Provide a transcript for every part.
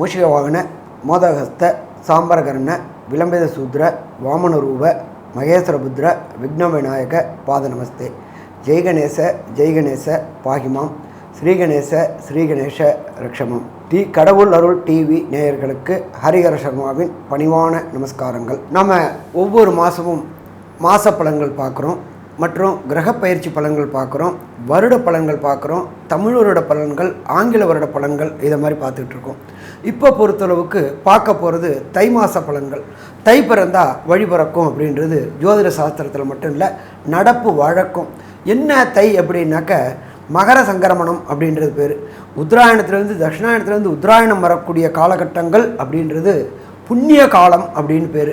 மூஷிக வாகன மோதகஸ்த சாம்பரகர்ண விளம்பித சூத்ர வாமனரூப மகேஸ்வரபுத்ர விக்ன விநாயக பாத நமஸ்தே ஜெய்கணேச ஜெய்கணேச பாகிமாம். ஸ்ரீகணேச ஸ்ரீகணேச ரக்ஷமம். டி கடவுள் அருள் டிவி நேயர்களுக்கு ஹரிஹர சர்மாவின் பணிவான நமஸ்காரங்கள். நம்ம ஒவ்வொரு மாதமும் மாச பலன்கள் பார்க்குறோம். மற்றும் கிரக பயிற்சி பலன்கள் பார்க்குறோம் வருட பலன்கள் பார்க்குறோம் தமிழ் வருட பலன்கள் ஆங்கில வருட பலன்கள் இதை மாதிரி பார்த்துக்கிட்டு இருக்கோம். இப்போ பொறுத்தளவுக்கு பார்க்க போகிறது தை மாத பலன்கள். தை பிறந்தா வழி பிறக்கும் அப்படின்றது ஜோதிட சாஸ்திரத்தில் மட்டும் இல்லை நடப்பு வழக்கம். என்ன தை அப்படின்னாக்க மகர சங்கரமணம் அப்படின்றது பேர். உத்தராயணத்துலேருந்து தட்சிணாயணத்துலேருந்து உத்தராயணம் வரக்கூடிய காலகட்டங்கள் அப்படின்றது புண்ணிய காலம் அப்படின்னு பேர்.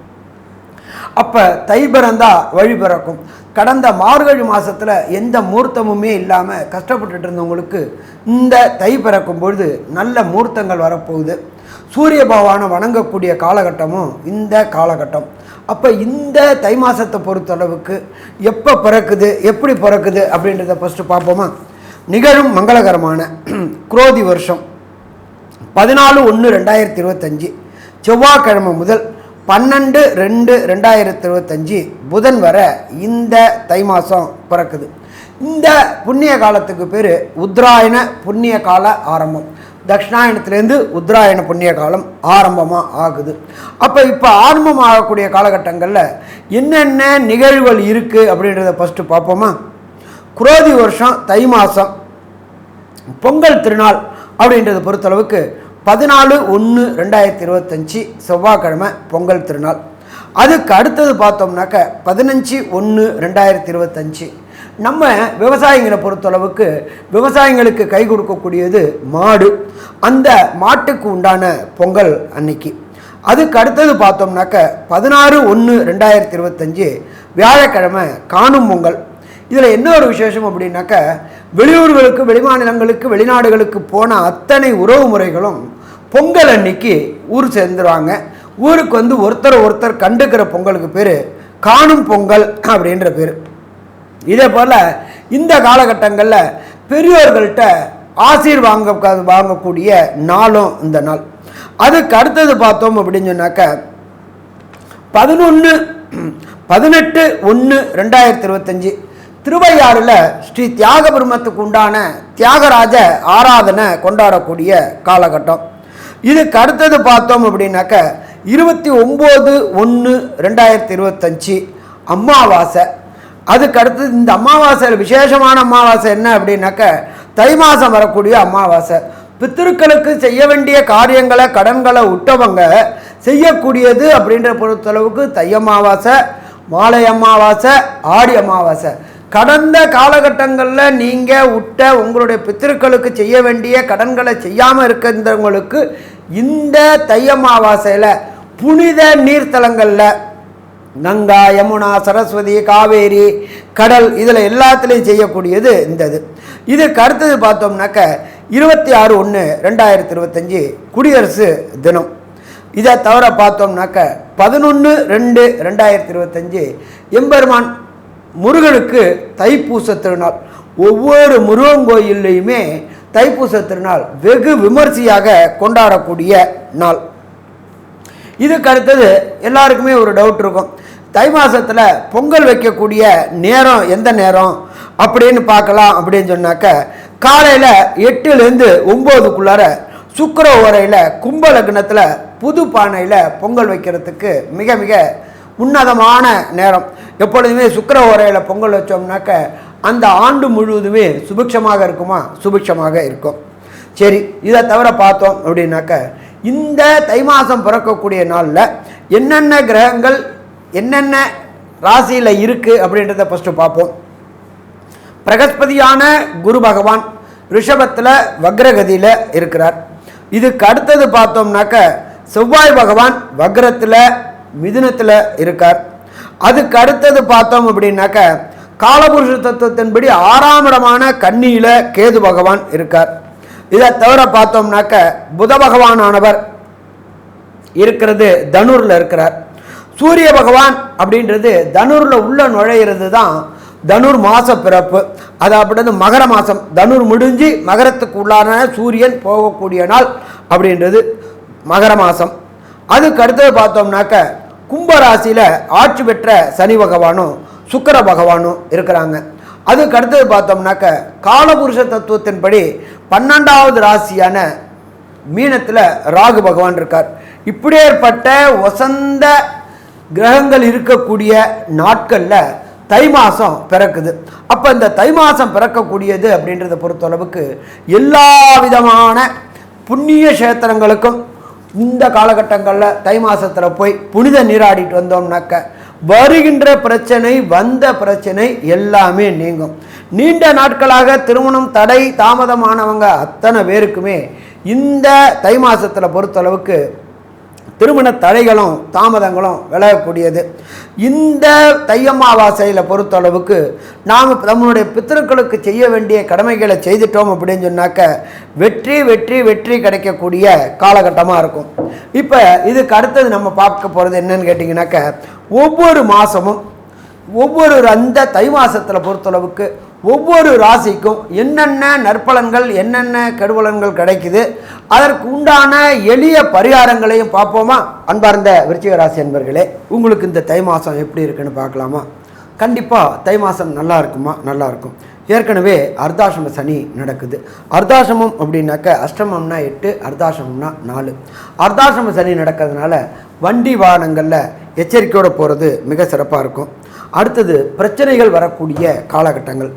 அப்போ தை பிறந்தா வழி பிறக்கும். கடந்த மார்கழி மாதத்தில் எந்த மூர்த்தமுமே இல்லாமல் கஷ்டப்பட்டுட்டு இருந்தவங்களுக்கு இந்த தை பிறக்கும் பொழுது நல்ல மூர்த்தங்கள் வரப்போகுது. சூரிய பகவானை வணங்கக்கூடிய காலகட்டமும் இந்த காலகட்டம். அப்போ இந்த தை மாதத்தை பொறுத்தளவுக்கு எப்போ பிறக்குது எப்படி பிறக்குது அப்படின்றத ஃபஸ்ட்டு பார்ப்போமா? நிகழும் மங்களகரமான குரோதி வருஷம். பதினாலு ஒன்று ரெண்டாயிரத்தி இருபத்தஞ்சி. செவ்வாய்க்கிழமை முதல் பன்னெண்டு ரெண்டு ரெண்டாயிரத்தி இருபத்தஞ்சி புதன் வர இந்த தை மாதம் பிறக்குது. இந்த புண்ணிய காலத்துக்கு பேர் உத்ராயண புண்ணிய கால ஆரம்பம். தட்சிணாயணத்துலேருந்து உத்ராயண புண்ணிய காலம் ஆரம்பமாக ஆகுது. அப்போ இப்போ ஆரம்பம் ஆகக்கூடிய காலகட்டங்களில் என்னென்ன நிகழ்வுகள் இருக்குது அப்படின்றத ஃபஸ்ட்டு பார்ப்போமா? குரோதி வருஷம் தை மாதம் பொங்கல் திருநாள் அப்படின்றத பொறுத்தளவுக்கு பதினாலு ஒன்று ரெண்டாயிரத்தி இருபத்தஞ்சி செவ்வாய்க்கிழமை பொங்கல் திருநாள். அதுக்கு அடுத்தது பார்த்தோம்னாக்க பதினஞ்சு ஒன்று ரெண்டாயிரத்தி இருபத்தஞ்சி. நம்ம விவசாயிகளை பொறுத்தளவுக்கு விவசாயிங்களுக்கு கை கொடுக்கக்கூடியது மாடு. அந்த மாட்டுக்கு உண்டான பொங்கல் அன்னைக்கு. அதுக்கு அடுத்தது பார்த்தோம்னாக்க பதினாறு ஒன்று ரெண்டாயிரத்தி இருபத்தஞ்சி வியாழக்கிழமை காணும் பொங்கல். இதில் என்ன ஒரு விசேஷம் அப்படின்னாக்க வெளியூர்களுக்கு வெளிமாநிலங்களுக்கு வெளிநாடுகளுக்கு போன அத்தனை உறவு முறைகளும் பொங்கல் அன்னைக்கு ஊர் சேர்ந்துருவாங்க. ஊருக்கு வந்து ஒருத்தர் ஒருத்தர் கண்டுக்கிற பொங்கலுக்கு பேர் காணும் பொங்கல் அப்படின்ற பேர். இதே போல் இந்த காலகட்டங்களில் பெரியோர்கள்ட்ட ஆசீர் வாங்க வாங்கக்கூடிய நாளும் இந்த நாள். அதுக்கு அடுத்தது பார்த்தோம் அப்படின்னு சொன்னாக்க பதினொன்று பதினெட்டு ஒன்று ரெண்டாயிரத்தி இருபத்தஞ்சி திருவையாறில் ஸ்ரீ தியாக பிரம்மத்துக்கு உண்டான தியாகராஜ ஆராதனை கொண்டாடக்கூடிய காலகட்டம். இதுக்கு அடுத்தது பார்த்தோம் அப்படின்னாக்க இருபத்தி ஒம்பது ஒன்று ரெண்டாயிரத்தி இருபத்தஞ்சி அமாவாசை அதுக்கு அடுத்தது இந்த அமாவாசையில் விசேஷமான அமாவாசை என்ன அப்படின்னாக்க தை மாதம் வரக்கூடிய அமாவாசை பித்திருக்களுக்கு செய்ய வேண்டிய காரியங்களை கடன்களை விட்டவங்க செய்யக்கூடியது அப்படின்ற பொறுத்தளவுக்கு தை அமாவாசை மாலை அமாவாசை ஆடி அமாவாசை கடந்த காலகட்டங்களில் நீங்கள் விட்ட உங்களுடைய பித்திருக்களுக்கு செய்ய வேண்டிய கடன்களை செய்யாமல் இருக்கின்றவங்களுக்கு இந்த தை புனித நீர்த்தலங்களில் கங்கா யமுனா சரஸ்வதி காவேரி கடல் இதில் எல்லாத்துலேயும் செய்யக்கூடியது இந்த இது இதுக்கு அடுத்தது பார்த்தோம்னாக்க இருபத்தி ஆறு ஒன்று ரெண்டாயிரத்தி இருபத்தஞ்சி குடியரசு தினம். இதை தவிர பார்த்தோம்னாக்க பதினொன்று ரெண்டு ரெண்டாயிரத்தி இருபத்தஞ்சி எம்பெருமான் முருகனுக்கு தைப்பூச திருநாள். ஒவ்வொரு முருகன் கோயில்லையுமே தைப்பூச திருநாள் வெகு விமர்சையாக கொண்டாடக்கூடிய நாள். இதுக்கு அடுத்தது எல்லாருக்குமே ஒரு டவுட் இருக்கும். தை மாதத்தில் பொங்கல் வைக்கக்கூடிய நேரம் எந்த நேரம்? அப்படின்னு பார்க்கலாம் அப்படின்னு சொன்னாக்க காலையில் எட்டுலேருந்து ஒம்போதுக்குள்ளார சுக்கர ஓரையில் கும்ப லக்னத்தில் புது பானையில் பொங்கல் வைக்கிறதுக்கு மிக மிக உன்னதமான நேரம். எப்பொழுதுமே சுக்கர ஓரையில் பொங்கல் வச்சோம்னாக்க அந்த ஆண்டு முழுவதுமே சுபிக்ஷமாக இருக்குமா? சுபிக்ஷமாக இருக்கும். சரி இதை தவிர பார்த்தோம் அப்படின்னாக்க இந்த தை மாதம் பிறக்கக்கூடிய நாளில் என்னென்ன கிரகங்கள் என்னென்ன ராசியில் இருக்குது அப்படின்றத ஃபஸ்ட்டு பார்ப்போம். பிரகஸ்பதியான குரு பகவான் ரிஷபத்தில் வக்ரகதியில் இருக்கிறார். இதுக்கு அடுத்தது பார்த்தோம்னாக்க செவ்வாய் பகவான் வக்ரத்தில் மிதுனத்தில் இருக்கார். அதுக்கு அடுத்தது பார்த்தோம் அப்படின்னாக்க காலபுருஷ தத்துவத்தின்படி ஆறாம் இடமான கன்னியில கேது பகவான் இருக்கார். இதை தவிர பார்த்தோம்னாக்க புத பகவானானவர் இருக்கிறது தனுரில் இருக்கிறார். சூரிய பகவான் அப்படின்றது தனுரில் உள்ள நுழையிறது தான் தனுர் மாச பிறப்பு. அது அப்படின்றது மகர மாசம். தனுர் முடிஞ்சு மகரத்துக்கு உள்ளான சூரியன் போகக்கூடிய நாள் அப்படின்றது மகர மாசம். அதுக்கு அடுத்தது பார்த்தோம்னாக்க கும்பராசியில் ஆட்சி பெற்ற சனி பகவானும் சுக்கர பகவானும் இருக்கிறாங்க. அதுக்கு அடுத்தது பார்த்தோம்னாக்க காலபுருஷ தத்துவத்தின்படி பன்னெண்டாவது ராசியான மீனத்தில் ராகு பகவான் இருக்கார். இப்படியேற்பட்ட வசந்த கிரகங்கள் இருக்கக்கூடிய நாட்களில் தை மாதம் பிறக்குது. அப்போ இந்த தை மாதம் பிறக்கக்கூடியது அப்படின்றத பொறுத்தளவுக்கு எல்லா விதமான புண்ணிய கஷேத்திரங்களுக்கும் இந்த காலகட்டங்களில் தை மாதத்தில் போய் புனித நீராடிட்டு வந்தோம்னாக்க வருகின்ற பிரச்சனை வந்த பிரச்சனை எல்லாமே நீங்கும். நீண்ட நாட்களாக திருமணம் தடை தாமதமானவங்க அத்தனை பேருக்குமே இந்த தை மாதத்தில் பொறுத்தளவுக்கு திருமண தடைகளும் தாமதங்களும் விலகக்கூடியது. இந்த தையம்மாவாசையில் பொறுத்தளவுக்கு நாம் நம்மளுடைய பித்திருக்களுக்கு செய்ய வேண்டிய கடமைகளை செய்துட்டோம் அப்படின்னு சொன்னாக்க வெற்றி வெற்றி வெற்றி கிடைக்கக்கூடிய காலகட்டமாக இருக்கும். இப்போ இதுக்கு அடுத்தது நம்ம பார்க்க போகிறது என்னன்னு கேட்டிங்கனாக்க ஒவ்வொரு மாதமும் ஒவ்வொரு அந்த தை மாதத்தில் பொறுத்தளவுக்கு ஒவ்வொரு ராசிக்கும் என்னென்ன நற்பலன்கள் என்னென்ன கெடுபலன்கள் கிடைக்குது அதற்கு உண்டான எளிய பரிகாரங்களையும் பார்ப்போமா? அன்பார்ந்த விருச்சிக ராசி அன்பர்களே உங்களுக்கு இந்த தை மாதம் எப்படி இருக்குன்னு பார்க்கலாமா? கண்டிப்பாக தை மாதம் நல்லா இருக்குமா? நல்லா இருக்கும். ஏற்கனவே அர்த்தாசிரம சனி நடக்குது. அர்த்தாசிரமம் அப்படின்னாக்க அஷ்டமம்னா எட்டு அர்த்தாசிரமம்னா நாலு. அர்த்தாசிரம சனி நடக்கிறதுனால வண்டி வாகனங்களில் எச்சரிக்கையோடு போகிறது மிக சிறப்பாக இருக்கும். அடுத்தது பிரச்சனைகள் வரக்கூடிய காலகட்டங்கள்.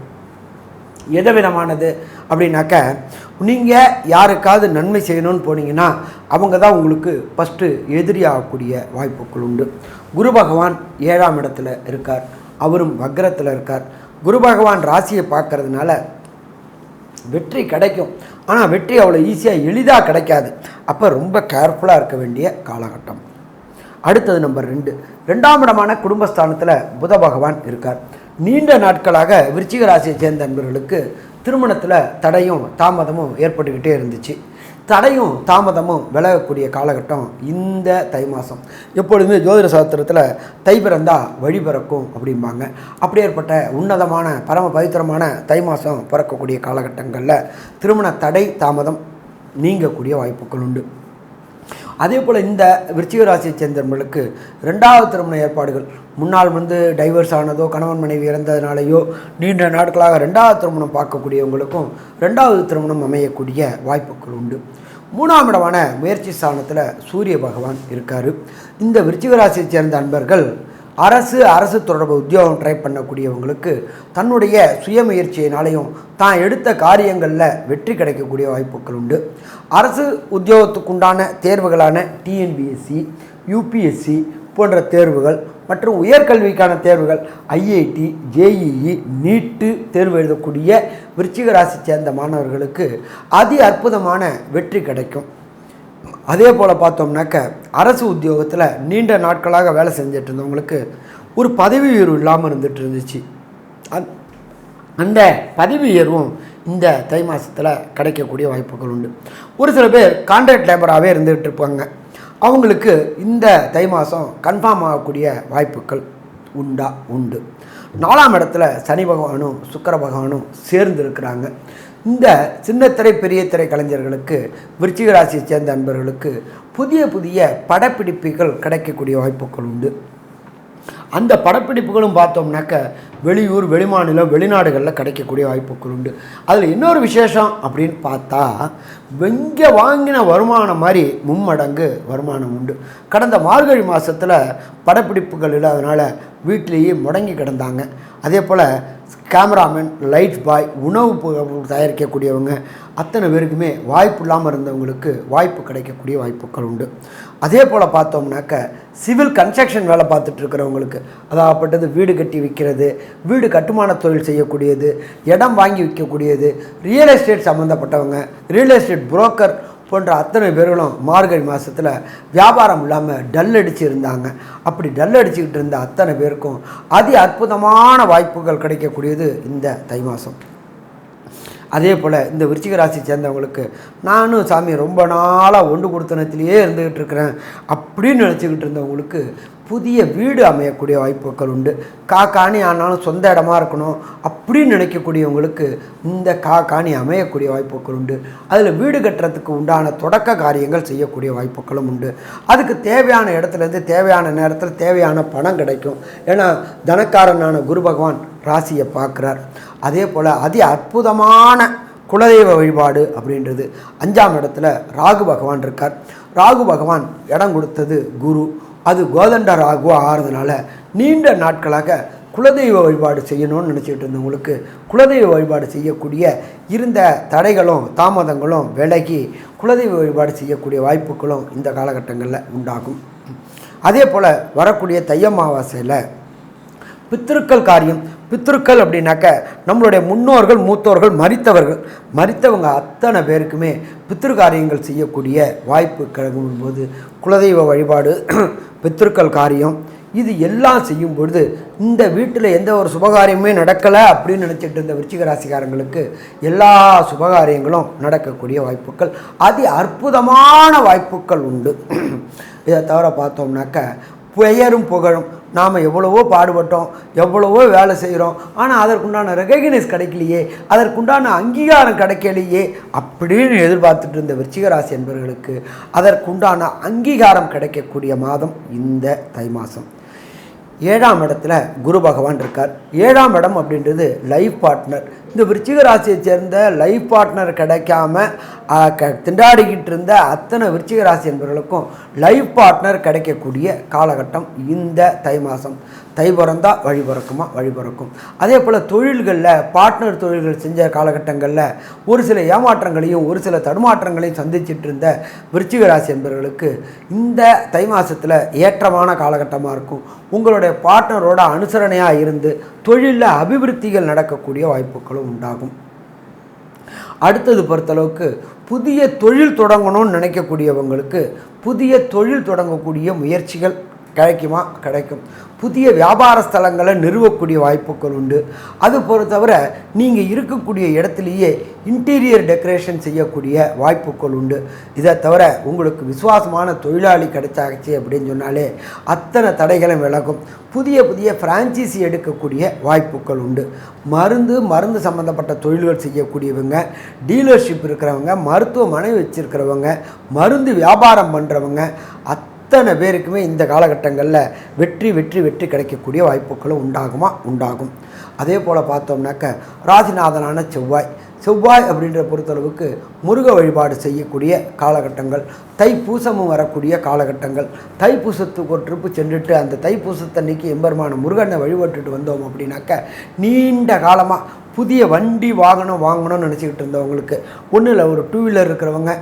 எதை விதமானது அப்படின்னாக்க நீங்கள் யாருக்காவது நன்மை செய்யணும்னு போனீங்கன்னா அவங்க தான் உங்களுக்கு ஃபஸ்ட்டு எதிரியாகக்கூடிய வாய்ப்புகள் உண்டு. குரு பகவான் ஏழாம் இடத்துல இருக்கார். அவரும் வக்ரத்தில் இருக்கார். குரு பகவான் ராசியை பார்க்கறதுனால வெற்றி கிடைக்கும். ஆனால் வெற்றி அவ்வளோ ஈஸியாக எளிதாக கிடைக்காது. அப்போ ரொம்ப கேர்ஃபுல்லாக இருக்க வேண்டிய காலகட்டம். அடுத்தது நம்பர் ரெண்டு. ரெண்டாம் இடமான குடும்பஸ்தானத்தில் புத பகவான் இருக்கார். நீண்ட நாட்களாக விருச்சிக ராசியை சேர்ந்த நண்பர்களுக்கு திருமணத்தில் தடையும் தாமதமும் ஏற்பட்டுக்கிட்டே இருந்துச்சு. தடையும் தாமதமும் விலகக்கூடிய காலகட்டம் இந்த தை மாதம் எப்பொழுதுமே ஜோதிட சாஸ்திரத்தில் தை பிறந்தால் வழி பிறக்கும் அப்படிம்பாங்க. அப்படி ஏற்பட்ட உன்னதமான பரம பவித்திரமான தை மாதம் பிறக்கக்கூடிய காலகட்டங்களில் திருமண தடை தாமதம் நீங்கக்கூடிய வாய்ப்புகள் உண்டு. அதே போல் இந்த விருச்சிக ராசியை சேர்ந்தவர்களுக்கு ரெண்டாவது திருமண ஏற்பாடுகள். முன்னால் வந்து டைவர்ஸ் ஆனதோ கணவன் மனைவி இறந்ததுனாலேயோ நீண்ட நாட்களாக ரெண்டாவது திருமணம் பார்க்கக்கூடியவங்களுக்கும் ரெண்டாவது திருமணம் அமையக்கூடிய வாய்ப்புகள் உண்டு. மூணாம் இடமான முயற்சி ஸ்தானத்தில் சூரிய பகவான் இருக்கார். இந்த விருச்சிக ராசியை சேர்ந்த அன்பர்கள் அரசு அரசு தொடர்பு உத்தியோகம் ட்ரை பண்ணக்கூடியவங்களுக்கு தன்னுடைய சுயமுயற்சியினாலையும் தான் எடுத்த காரியங்களில் வெற்றி கிடைக்கக்கூடிய வாய்ப்புகள் உண்டு. அரசு உத்தியோகத்துக்குண்டான தேர்வுகளான டிஎன்பிஎஸ்சி யூபிஎஸ்சி போன்ற தேர்வுகள் மற்றும் உயர்கல்விக்கான தேர்வுகள் ஐஐடி ஜேஇஇ நீட்டு தேர்வு எழுதக்கூடிய விருச்சிக ராசி சேர்ந்த மாணவர்களுக்கு அதி அற்புதமான வெற்றி கிடைக்கும். அதே போல் பார்த்தோம்னாக்க அரசு உத்தியோகத்தில் நீண்ட நாட்களாக வேலை செஞ்சுட்டு இருந்தவங்களுக்கு ஒரு பதவி உயர்வு இல்லாமல் இருந்துட்டு இருந்துச்சு. அந் அந்த பதவி உயர்வும் இந்த தை மாதத்தில் கிடைக்கக்கூடிய வாய்ப்புகள் உண்டு. ஒரு சில பேர் கான்ட்ராக்ட் லேபராகவே இருந்துகிட்டு இருப்பாங்க. அவங்களுக்கு இந்த தை மாதம் கன்ஃபார்ம் ஆகக்கூடிய வாய்ப்புகள் உண்டா? உண்டு. நாலாம் இடத்துல சனி பகவானும் சுக்கர பகவானும் சேர்ந்து இருக்கிறாங்க இந்த சின்னத்திரை பெரிய திரை கலைஞர்களுக்கு விருச்சிக ராசியை சேர்ந்த அன்பர்களுக்கு புதிய புதிய படப்பிடிப்புகள் கிடைக்கக்கூடிய வாய்ப்புகள் உண்டு. அந்த படப்பிடிப்புகளும் பார்த்தோம்னாக்க வெளியூர் வெளிமாநிலம் வெளிநாடுகளில் கிடைக்கக்கூடிய வாய்ப்புகள் உண்டு. அதில் இன்னொரு விசேஷம் அப்படின்னு பார்த்தா வெங்க வாங்கின வருமானம் மாதிரி மும்மடங்கு வருமானம் உண்டு. கடந்த மார்கழி மாதத்தில் படப்பிடிப்புகள் இல்லாதனால வீட்டிலேயே முடங்கி கிடந்தாங்க. அதே போல் கேமராமேன் லைட் பாய் உணவு தயாரிக்கக்கூடியவங்க அத்தனை பேருக்குமே வாய்ப்பு இல்லாமல் இருந்தவங்களுக்கு வாய்ப்பு கிடைக்கக்கூடிய வாய்ப்புகள் உண்டு. அதே போல் பார்த்தோம்னாக்க சிவில் கன்ஸ்ட்ரக்ஷன் வேலை பார்த்துட்டு இருக்கிறவங்களுக்கு அதாகப்பட்டது வீடு கட்டி விற்கிறது வீடு கட்டுமான தொழில் செய்யக்கூடியது இடம் வாங்கி விற்கக்கூடியது ரியல் எஸ்டேட் சம்மந்தப்பட்டவங்க ரியல் எஸ்டேட் புரோக்கர் போன்ற அத்தனை பேர்களும் மார்கழி மாதத்தில் வியாபாரம் இல்லாமல் டல் அடிச்சு இருந்தாங்க அப்படி டல் அடிச்சுக்கிட்டு இருந்த அத்தனை பேருக்கும் அதி அற்புதமான வாய்ப்புகள் கிடைக்கக்கூடியது இந்த தை மாதம் அதே போல் இந்த விருச்சிக ராசி சேர்ந்தவங்களுக்கு நானும் சாமி ரொம்ப நாளாக ஒன்று கொடுத்தனத்திலேயே இருந்துக்கிட்டு இருக்கிறேன் அப்படின்னு நினச்சிக்கிட்டு இருந்தவங்களுக்கு புதிய வீடு அமையக்கூடிய வாய்ப்புகள் உண்டு. காக்காணி ஆனாலும் சொந்த இடமா இருக்கணும் அப்படின்னு நினைக்கக்கூடியவங்களுக்கு இந்த காக்காணி அமையக்கூடிய வாய்ப்புகள் உண்டு. அதில் வீடு கட்டுறதுக்கு உண்டான தொடக்க காரியங்கள் செய்யக்கூடிய வாய்ப்புகளும் உண்டு. அதுக்கு தேவையான இடத்துலேருந்து தேவையான நேரத்தில் தேவையான பணம் கிடைக்கும். ஏன்னா தனக்காரனான குரு பகவான் ராசியை பார்க்குறார். அதே போல் அதி அற்புதமான குலதெய்வ வழிபாடு அப்படின்றது அஞ்சாம் இடத்துல ராகு பகவான் இருக்கார். ராகு பகவான் இடம் கொடுத்தது குரு. அது கோதண்ட ராகுவா ஆகிறதுனால நீண்ட நாட்களாக குலதெய்வ வழிபாடு செய்யணும்னு நினச்சிக்கிட்டு இருந்தவங்களுக்கு குலதெய்வ வழிபாடு செய்யக்கூடிய இருந்த தடைகளும் தாமதங்களும் விலகி குலதெய்வ வழிபாடு செய்யக்கூடிய வாய்ப்புகளும் இந்த காலகட்டங்களில் உண்டாகும். அதே போல் வரக்கூடிய தையம்மாவாசையில் பித்திருக்கள் காரியம். பித்திருக்கள் அப்படின்னாக்க நம்மளுடைய முன்னோர்கள் மூத்தோர்கள் மறித்தவர்கள். மறித்தவங்க அத்தனை பேருக்குமே பித்திரு காரியங்கள் செய்யக்கூடிய வாய்ப்பு கிளம்பும் போது குலதெய்வ வழிபாடு பித்திருக்கள் காரியம் இது எல்லாம் செய்யும் பொழுது இந்த வீட்டில் எந்த ஒரு சுபகாரியமுமே நடக்கலை அப்படின்னு நினச்சிட்டு இருந்த விருச்சிக ராசிக்காரங்களுக்கு எல்லா சுபகாரியங்களும் நடக்கக்கூடிய வாய்ப்புகள். அதி அற்புதமான வாய்ப்புகள் உண்டு. இதை தவிர பார்த்தோம்னாக்க பெயரும் புகழும். நாம் எவ்வளவோ பாடுபட்டோம் எவ்வளவோ வேலை செய்கிறோம் ஆனால் அதற்குண்டான ரெகக்னைஸ் கிடைக்கலையே அதற்குண்டான அங்கீகாரம் கிடைக்கலையே அப்படின்னு எதிர்பார்த்துட்டு இருந்த விருச்சிகராசி என்பவர்களுக்கு அதற்குண்டான அங்கீகாரம் கிடைக்கக்கூடிய மாதம் இந்த தை மாதம் ஏழாம் இடத்துல குரு பகவான் இருக்கார். ஏழாம் இடம் அப்படின்றது லைஃப் பார்ட்னர் இந்த விருச்சிக ராசியை சேர்ந்த லைஃப் பார்ட்னர் கிடைக்காம க திண்டாடிக்கிட்டு இருந்த அத்தனை விருச்சிக ராசி என்பவர்களுக்கும் லைஃப் பார்ட்னர் கிடைக்கக்கூடிய காலகட்டம் இந்த தை மாதம் தை பிறந்தால் வழி பிறக்குமா? வழி பிறக்கும். அதே போல் தொழில்களில் பார்ட்னர் தொழில்கள் செஞ்ச காலகட்டங்களில் ஒரு சில ஏமாற்றங்களையும் ஒரு சில தடுமாற்றங்களையும் சந்திச்சிட்டு இருந்த விருச்சிக ராசி என்பவர்களுக்கு இந்த தை மாதத்தில் ஏற்றமான காலகட்டமாக இருக்கும். உங்களுடைய பார்ட்னரோட அனுசரணையாக இருந்து தொழிலில் அபிவிருத்திகள் நடக்கக்கூடிய வாய்ப்புகளும் உண்டாகும். அடுத்தது பொறுத்தளவுக்கு புதிய தொழில் தொடங்கணும்னு நினைக்கக்கூடியவங்களுக்கு புதிய தொழில் தொடங்கக்கூடிய முயற்சிகள் கிடைக்குமா? கிடைக்கும். புதிய வியாபார ஸ்தலங்களை நிறுவக்கூடிய வாய்ப்புகள் உண்டு. அது பொறுத்தவர நீங்கள் இருக்கக்கூடிய இடத்துலையே இன்டீரியர் டெக்கரேஷன் செய்யக்கூடிய வாய்ப்புகள் உண்டு. இதை தவிர உங்களுக்கு விசுவாசமான தொழிலாளி கிடைச்சாச்சு அப்படின்னு சொன்னாலே அத்தனை தடைகளும் விலகும். புதிய புதிய ஃப்ரான்ச்சைசி எடுக்கக்கூடிய வாய்ப்புகள் உண்டு. மருந்து மருந்து சம்மந்தப்பட்ட தொழில்கள் செய்யக்கூடியவங்க டீலர்ஷிப் இருக்கிறவங்க மருத்துவமனை வச்சுருக்கிறவங்க மருந்து வியாபாரம் பண்ணுறவங்க அத்தனை பேருக்குமே இந்த காலகட்டங்களில் வெற்றி வெற்றி வெற்றி கிடைக்கக்கூடிய வாய்ப்புகளும் உண்டாகுமா? உண்டாகும். அதே போல் பார்த்தோம்னாக்க ராசிநாதனான செவ்வாய். செவ்வாய் அப்படின்ற பொறுத்தளவுக்கு முருக வழிபாடு செய்யக்கூடிய காலகட்டங்கள் தைப்பூசமும் வரக்கூடிய காலகட்டங்கள். தைப்பூசத்துக்கு ஒரு ட்ரிப்பு சென்றுட்டு அந்த தைப்பூசத்தன்னைக்கு எம்பெருமான முருகனை வழிபட்டுட்டு வந்தோம் அப்படின்னாக்க நீண்ட காலமாக புதிய வண்டி வாகனம் வாங்கணும்னு நினச்சிக்கிட்டு இருந்தவங்களுக்கு ஒன்றும் இல்லை ஒரு டூ வீலர் இருக்கிறவங்க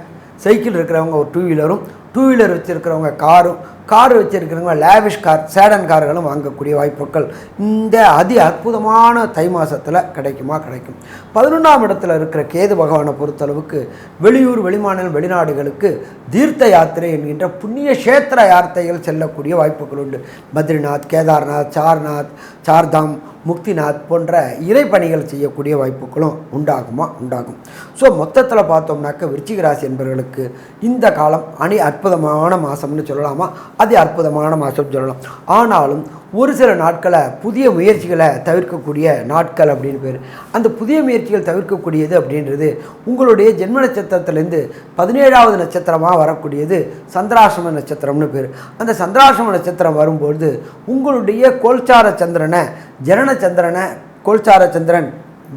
சைக்கிள் இருக்கிறவங்க ஒரு டூ வீலரும் டூ வீலர் வச்சுருக்கிறவங்க காரும் கார் வச்சுருக்கிறவங்க லேவிஷ் கார் சேடன் கார்களும் வாங்கக்கூடிய வாய்ப்புகள் இந்த அதி அற்புதமான தை மாதத்தில் கிடைக்குமா? கிடைக்கும். பதினொன்றாம் இடத்துல இருக்கிற கேது பகவானை பொறுத்தளவுக்கு வெளியூர் வெளிமாநிலம் வெளிநாடுகளுக்கு தீர்த்த யாத்திரை என்கின்ற புண்ணிய கஷேத்திர யாத்திரைகள் செல்லக்கூடிய வாய்ப்புகள் உண்டு. பத்ரிநாத் கேதார்நாத் சார்நாத் சார்தாம் முக்திநாத் போன்ற இறைப்பணிகள் செய்யக்கூடிய வாய்ப்புகளும் உண்டாகுமா? உண்டாகும். ஸோ மொத்தத்தில் பார்த்தோம்னாக்க விருச்சிக ராசி என்பவர்களுக்கு இந்த காலம் அணி அற்புதமான மாதம்னு சொல்லலாமா? அதே அற்புதமான மாதம்னு சொல்லலாம். ஆனாலும் ஒரு சில நாட்களை புதிய முயற்சிகளை தவிர்க்கக்கூடிய நாட்கள் அப்படின்னு பேர். அந்த புதிய முயற்சிகள் தவிர்க்கக்கூடியது அப்படின்றது உங்களுடைய ஜென்ம நட்சத்திரத்திலேருந்து பதினேழாவது நட்சத்திரமாக வரக்கூடியது சந்திராசிரம நட்சத்திரம்னு பேர். அந்த சந்திராசிரம நட்சத்திரம் வரும்பொழுது உங்களுடைய கோல்சார சந்திரனை ஜனன சந்திரனை கோல்சார சந்திரன்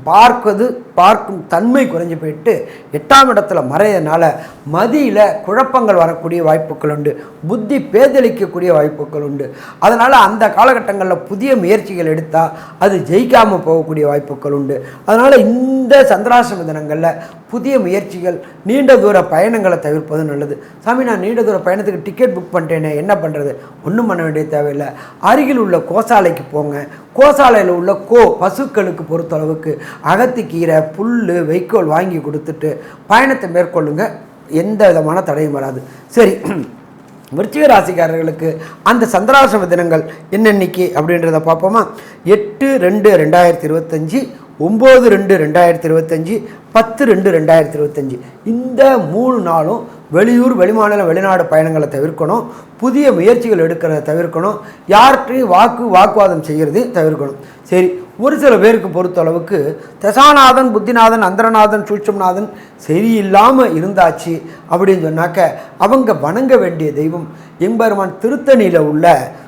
பார்ப்பது பார்க்கும் தன்மை குறைஞ்சு போயிட்டு எட்டாம் இடத்துல மறையதுனால மதியில் குழப்பங்கள் வரக்கூடிய வாய்ப்புகள் உண்டு. புத்தி பேதளிக்கக்கூடிய வாய்ப்புகள் உண்டு. அதனால் அந்த காலகட்டங்களில் புதிய முயற்சிகள் எடுத்தால் அது ஜெயிக்காமல் போகக்கூடிய வாய்ப்புகள் உண்டு. அதனால் இந்த சந்திராசிரம தினங்களில் புதிய முயற்சிகள் நீண்ட தூர பயணங்களை தவிர்ப்பது நல்லது. சாமி நான் நீண்ட தூர பயணத்துக்கு டிக்கெட் புக் பண்ணிட்டேனே என்ன பண்ணுறது ஒன்றும் பண்ண வேண்டிய தேவையில்லை. அருகில் உள்ள கோசாலைக்கு போங்க. கோசாலையில் உள்ள கோ பசுக்களுக்கு பொறுத்தளவுக்கு அகத்திக்கீரை புல் வைக்கோல் வாங்கி கொடுத்துட்டு பயணத்தை மேற்கொள்ளுங்க. எந்த விதமான தடையும் வராது. சரி விருச்சிக ராசிக்காரர்களுக்கு அந்த சந்திராசிரம தினங்கள் என்னென்னைக்கு அப்படின்றத பார்ப்போமா? எட்டு ரெண்டு ரெண்டாயிரத்தி இருபத்தஞ்சி ஒம்பது ரெண்டு ரெண்டாயிரத்தி இருபத்தஞ்சி பத்து ரெண்டு ரெண்டாயிரத்தி இருபத்தஞ்சி. இந்த மூணு நாளும் வெளியூர் வெளிமாநில வெளிநாடு பயணங்களை தவிர்க்கணும். புதிய முயற்சிகள் எடுக்கிறத தவிர்க்கணும். யார்கிட்டையும் வாக்கு வாக்குவாதம் செய்கிறதையும் தவிர்க்கணும். சரி ஒரு சில பேருக்கு பொறுத்தளவுக்கு தசாநாதன் புத்திநாதன் அந்தரநாதன் சூட்சம்நாதன் சரியில்லாமல் இருந்தாச்சு அப்படின்னு சொன்னாக்க அவங்க வணங்க வேண்டிய தெய்வம் எம்பெருமான் திருத்தணியில் உள்ள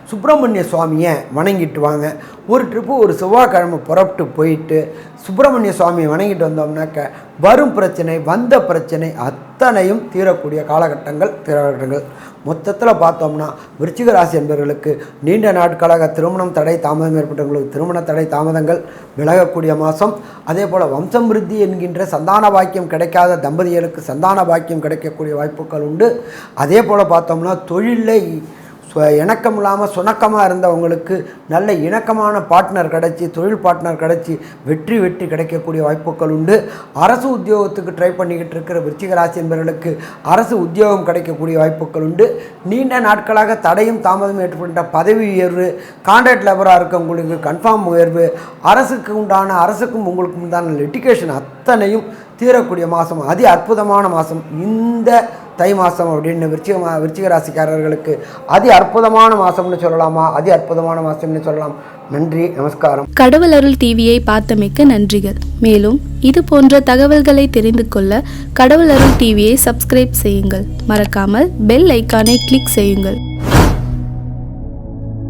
சுப்பிரமணிய சுவாமியை வணங்கிட்டு வாங்க. ஒரு ட்ரிப்பு ஒரு செவ்வாய்க்கிழமை புறப்பட்டு போயிட்டு சுப்பிரமணிய சுவாமியை வணங்கிட்டு வந்தோம்னாக்க வரும் பிரச்சனை வந்த பிரச்சனை அத்தனையும் தீரக்கூடிய காலகட்டங்கள் காலகட்டங்கள் மொத்தத்தில் பார்த்தோம்னா விருச்சிக ராசி என்பவர்களுக்கு நீண்ட நாட்களாக திருமணம் தடை தாமதம் ஏற்பட்டவங்களுக்கு திருமண தடை தாமதங்கள் விலகக்கூடிய மாதம். அதே போல் வம்சமிருத்தி என்கின்ற சந்தான பாக்கியம் கிடைக்காத தம்பதிகளுக்கு சந்தான பாக்கியம் கிடைக்கக்கூடிய வாய்ப்புகள் உண்டு. அதே போல் பார்த்தோம்னா தொழிலில் இணக்கம் இல்லாமல் சுணக்கமாக இருந்தவங்களுக்கு நல்ல இணக்கமான பார்ட்னர் கிடச்சி தொழில் பார்ட்னர் கிடச்சி வெற்றி வெற்றி கிடைக்கக்கூடிய வாய்ப்புகள் உண்டு. அரசு உத்தியோகத்துக்கு ட்ரை பண்ணிக்கிட்டு இருக்கிற விருச்சிக ராசி என்பவர்களுக்கு அரசு உத்தியோகம் கிடைக்கக்கூடிய வாய்ப்புகள் உண்டு. நீண்ட நாட்களாக தடையும் தாமதம் ஏற்பட்ட பதவி உயர்வு கான்ட்ராக்ட் லேபராக இருக்கவங்களுக்கு கன்ஃபார்ம் உயர்வு அரசுக்கு உண்டான அரசுக்கும் உங்களுக்கும் உண்டான லிட்டிகேஷன் அத்தனையும் தீரக்கூடிய மாதம் அதி அற்புதமான மாதம் இந்த தை மாதம் அப்படின்னு விருச்சிக மா விருச்சிக ராசிக்காரர்களுக்கு அதி அற்புதமான மாதம்னு சொல்லலாமா? அதி அற்புதமான மாதம்னு சொல்லலாம். நன்றி நமஸ்காரம். கடவுள் அருள் டிவியை பார்த்தமைக்க நன்றிகள். மேலும் இது போன்ற தகவல்களை தெரிந்து கொள்ள கடவுள் அருள் டிவியை சப்ஸ்கிரைப் செய்யுங்கள். மறக்காமல் பெல் ஐக்கானை கிளிக் செய்யுங்கள்.